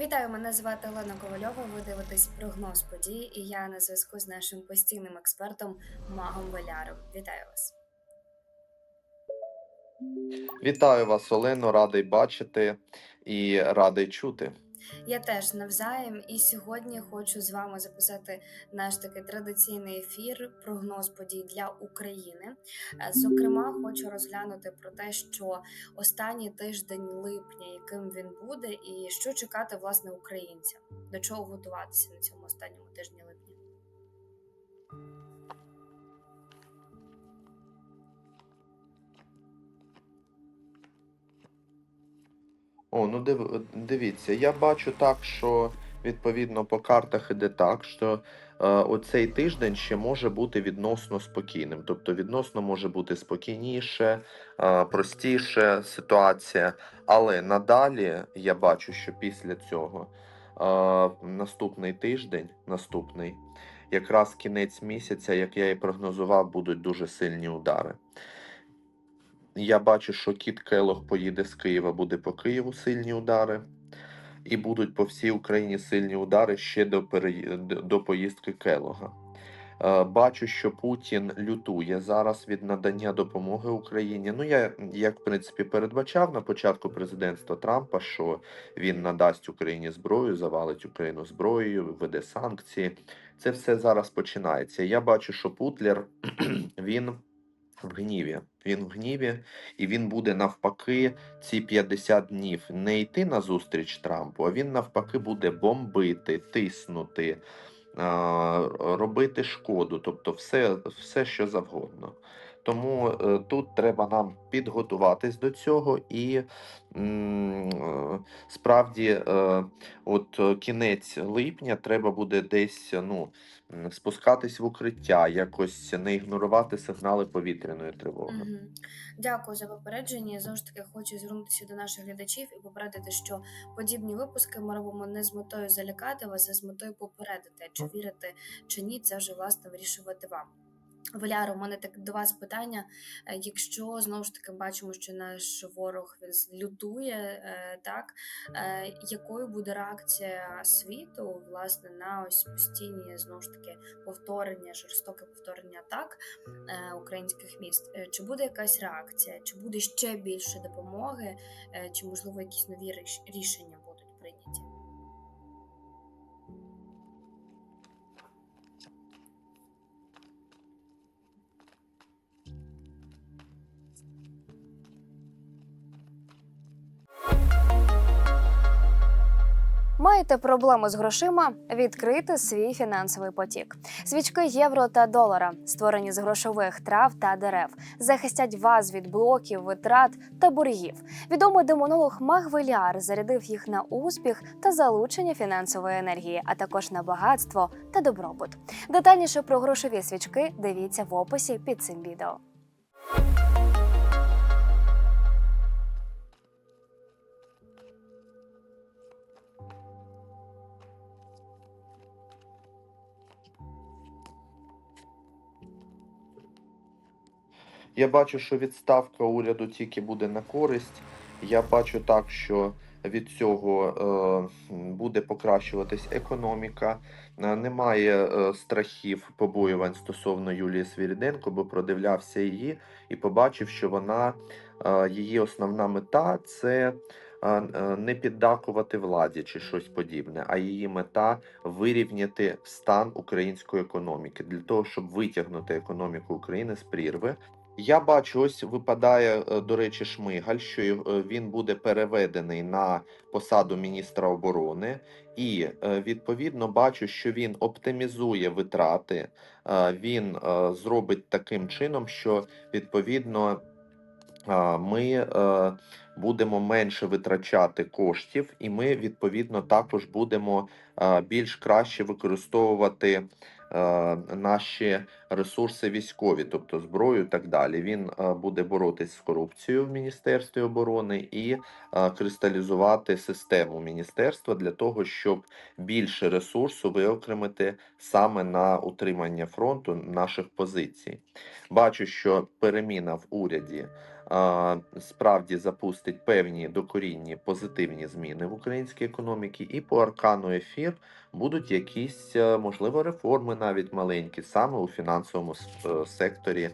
Вітаю, мене звати Олена Ковальова. Ви дивитесь прогноз подій, і я на зв'язку з нашим постійним експертом Магом Веляром. Вітаю вас. Вітаю вас, Олено, радий бачити і радий чути. Я теж навзаєм, і сьогодні хочу з вами записати наш такий традиційний ефір прогноз подій для України. Е, Зокрема, хочу розглянути про те, що останній тиждень липня, яким він буде, і що чекати власне українцям, до чого готуватися на цьому останньому тижні липня. О, ну див, дивіться, я бачу так, що відповідно по картах іде так, що е, оцей тиждень ще може бути відносно спокійним. Тобто відносно може бути спокійніше, е, простіше ситуація. Але надалі я бачу, що після цього е, наступний тиждень, наступний, якраз кінець місяця, як я і прогнозував, будуть дуже сильні удари. Я бачу, що кіт Келох поїде з Києва, буде по Києву сильні удари. І будуть по всій Україні сильні удари ще до, переї... до поїздки Келога. Е, Бачу, що Путін лютує зараз від надання допомоги Україні. Ну, я як в принципі передбачав на початку президентства Трампа, що він надасть Україні зброю, завалить Україну зброєю, введе санкції. Це все зараз починається. Я бачу, що Путлер він в гніві. Він в гніві, і він буде навпаки ці 50 днів не йти на зустріч Трампу, а він навпаки буде бомбити, тиснути, робити шкоду, тобто все, все що завгодно. Тому е, тут треба нам підготуватись до цього і е, справді, е, от кінець липня треба буде десь ну, спускатись в укриття, якось не ігнорувати сигнали повітряної тривоги. Мгм. Дякую за попередження. Я Знову ж таки хочу звернутися до наших глядачів і попередити, що подібні випуски ми робимо не з метою залякати вас, а з метою попередити. Чи вірити чи ні, це вже власне вирішувати вам. Валяро, у мене так до вас питання. Е, Якщо знову ж таки бачимо, що наш ворог він лютує, е, так е, якою буде реакція світу власне на ось постійні знову ж таки повторення, жорстоке повторення атак українських міст? Чи буде якась реакція, чи буде ще більше допомоги, чи можливо якісь нові ріш- рішення Маєте проблеми з грошима? Відкрити свій фінансовий потік. Свічки євро та долара, створені з грошових трав та дерев, захистять вас від блоків, витрат та боргів. Відомий демонолог Маг Веліар зарядив їх на успіх та залучення фінансової енергії, а також на багатство та добробут. Детальніше про грошові свічки дивіться в описі під цим відео. Я бачу, що відставка уряду тільки буде на користь. Я бачу так, що від цього е, буде покращуватись економіка. Е, Немає е, страхів побоювань стосовно Юлії Свіріденко, бо продивлявся її і побачив, що вона її основна мета це не піддакувати владі чи щось подібне, а її мета вирівняти стан української економіки для того, щоб витягнути економіку України з прірви. Я бачу, ось випадає, е, до речі, Шмигаль, що е, він буде переведений на посаду міністра оборони, і е, відповідно бачу, що він оптимізує витрати. Він зробить таким чином, що відповідно ми будемо менше витрачати коштів, і ми відповідно також будемо більш краще використовувати наші ресурси військові, тобто зброю і так далі. Він е, буде боротись з корупцією в Міністерстві оборони і е, кристалізувати систему міністерства для того, щоб більше ресурсу виокремити саме на утримання фронту наших позицій. Бачу, що переміна в уряді справді запустить певні докорінні позитивні зміни в українській економіці, і по аркану ефір будуть якісь, е, можливо, реформи навіть маленькі, саме у фінансовому е, секторі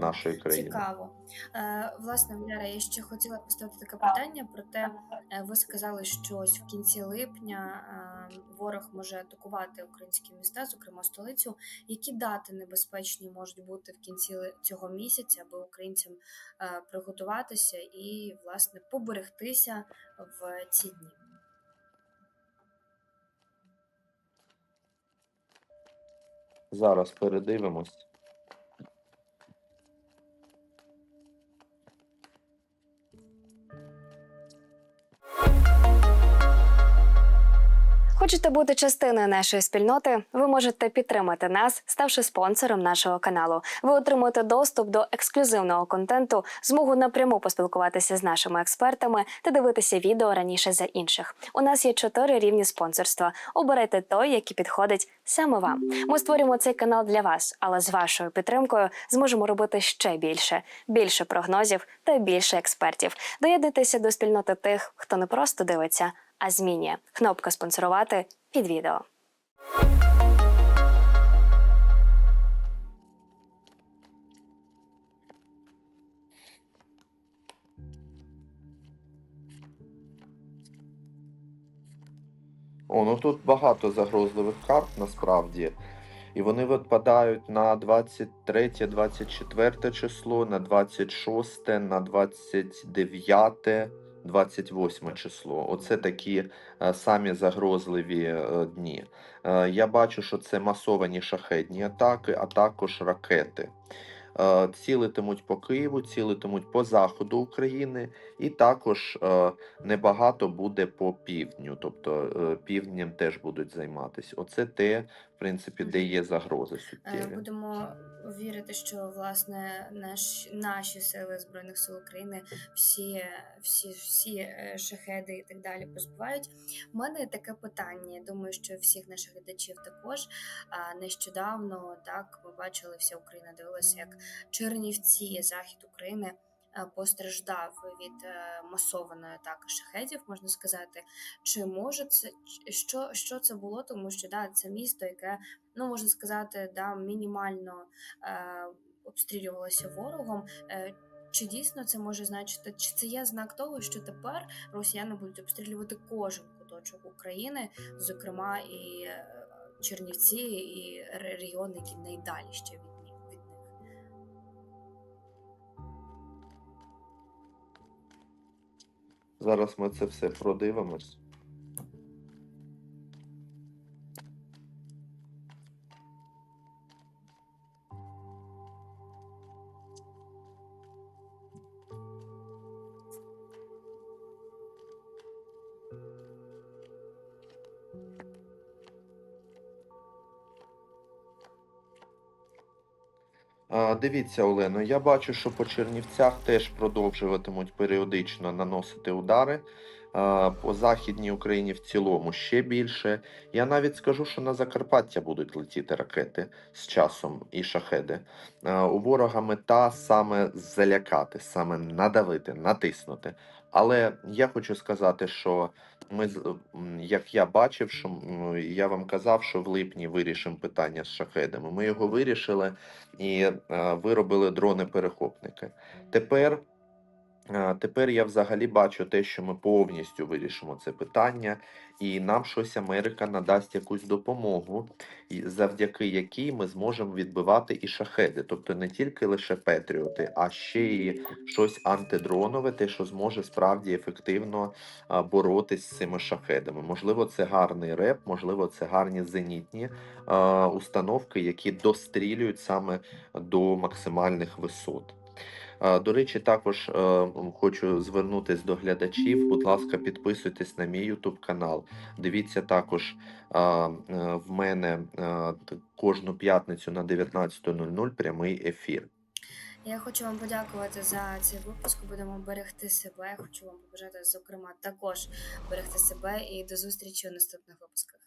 нашої країни. Цікаво. Е, власне, Валяра, я ще хотіла поставити таке питання, проте е, ви сказали, що ось в кінці липня е, ворог може атакувати українські міста, зокрема столицю. Які дати небезпечні можуть бути в кінці цього місяця, аби українцям е, приготуватися і власне поберегтися в ці дні? Зараз передивимось. Хочете бути частиною нашої спільноти? Ви можете підтримати нас, ставши спонсором нашого каналу. Ви отримуєте доступ до ексклюзивного контенту, змогу напряму поспілкуватися з нашими експертами та дивитися відео раніше за інших. У нас є чотири рівні спонсорства. Обирайте той, який підходить саме вам. Ми створюємо цей канал для вас, але з вашою підтримкою зможемо робити ще більше, більше прогнозів та більше експертів. Доєднуйтеся до спільноти тих, хто не просто дивиться, а змінює. Кнопка спонсорувати під відео. О, ну тут багато загрозливих карт насправді. І вони випадають на 23, 24 число, на 26, на 29, 28 число. Оце такі е, самі загрозливі е, дні. Е, я бачу, що це масовані шахедні атаки, а також ракети. Е, цілитимуть по Києву, цілитимуть по заходу України, і також е, небагато буде по півдню, тобто е, півднем теж будуть займатися. Оце те, в принципі, де є загрози суттєві. Будемо вірити, що власне наш, наші сили збройних сил України всі, всі, всі е, шахеди і так далі позбувають. У мене таке питання. Думаю, що всіх наших глядачів також нещодавно так ми бачили, вся Україна дивилася, як Чернівці, захід України. Е, Постраждав від е, масованої атаки шахедів, можна сказати. Чи може це що, що це було? Тому що да, це місто, яке ну можна сказати, да, мінімально е, обстрілювалося ворогом. Е, чи дійсно це може значити, чи це є знак того, що тепер росіяни будуть обстрілювати кожен куточок України, зокрема і е, Чернівці, і регіони, які найдалі ще від, Зараз ми це все продивимось. Дивіться, Олено, я бачу, що по Чернівцях теж продовжуватимуть періодично наносити удари. По Західній Україні в цілому ще більше. Я навіть скажу, що на Закарпаття будуть летіти ракети з часом і шахеди. У ворога мета саме залякати, саме надавити, натиснути. Але я хочу сказати, що ми, як я бачив, що я вам казав, що в липні вирішимо питання з шахедами. Ми його вирішили і е, виробили дрони-перехопники. Тепер, тепер я взагалі бачу те, що ми повністю вирішимо це питання, і нам щось Америка надасть якусь допомогу, завдяки якій ми зможемо відбивати і шахеди, тобто не тільки лише Петріоти, а ще і щось антидронове, те, що зможе справді ефективно боротись з цими шахедами. Можливо, це гарний реп, можливо, це гарні зенітні установки, які дострілюють саме до максимальних висот. До речі, також е, хочу звернутися до глядачів. Будь ласка, підписуйтесь на мій YouTube канал. Дивіться також е, в мене е, кожну п'ятницю на 19.00 прямий ефір. Я хочу вам подякувати за цей випуск. Будемо берегти себе. Хочу вам побажати, зокрема, також берегти себе і до зустрічі у наступних випусках.